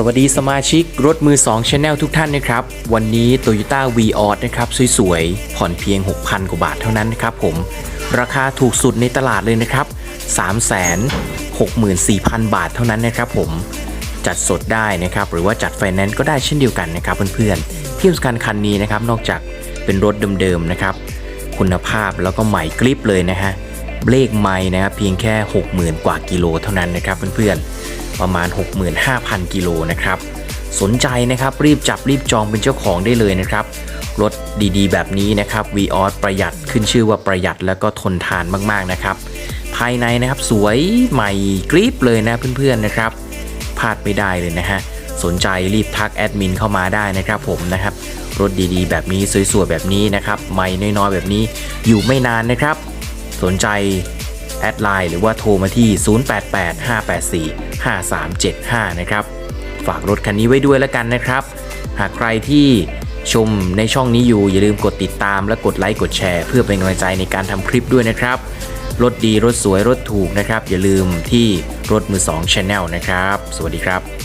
สวัสดีสมาชิกรถมือ2 Channel ทุกท่านนะครับ วันนี้ Toyota v ีออนะครับสวยๆ ผ่อนเพียง 6,000 กว่าบาทเท่านั้นนะครับผม ราคาถูกสุดในตลาดเลยนะครับ 364,000 บาทเท่านั้นนะครับผม จัดสดได้นะครับ หรือว่าจัดไฟแนนซ์ก็ได้เช่นเดียวกันนะครับเพื่อนๆที่สำคัญคันนี้นะครับ นอกจากเป็นรถเดิมๆนะครับ คุณภาพแล้วก็ใหม่กริปเลยนะฮะเบรกไม่นะครับเพียงแค่ 60,000 กว่ากิโลเท่านั้นนะครับเพื่อนๆ ประมาณ 65,000 กิโลนะครับ สนใจนะครับรีบจับรีบจองเป็นเจ้าของได้เลยนะครับ รถดีๆ แบบนี้นะครับ v ีออประหยัดขึ้นชื่อว่าประหยัดแล้วก็ทนทานมากๆนะครับ ภายในนะครับสวยใหม่กริปเลยนะเพื่อนๆนะครับพลาดไม่ได้เลยนะฮะสนใจรีบทักแอดมินเข้ามาได้นะครับผมนะครับ รถดีๆ แบบนี้สวยๆแบบนี้นะครับ ไม่น้อยๆแบบนี้อยู่ไม่นานนะครับ สนใจ แอดไลน์หรือว่าโทรมาที่ 0885845375 นะครับ ฝากรถคันนี้ไว้ด้วยแล้วกันนะครับ หากใครที่ชมในช่องนี้อยู่ อย่าลืมกดติดตามและกดไลค์กดแชร์ เพื่อเป็นกำลังใจในการทำคลิปด้วยนะครับ รถดีรถสวยรถถูกนะครับ อย่าลืมที่รถมือ2 Channel นะครับ สวัสดีครับ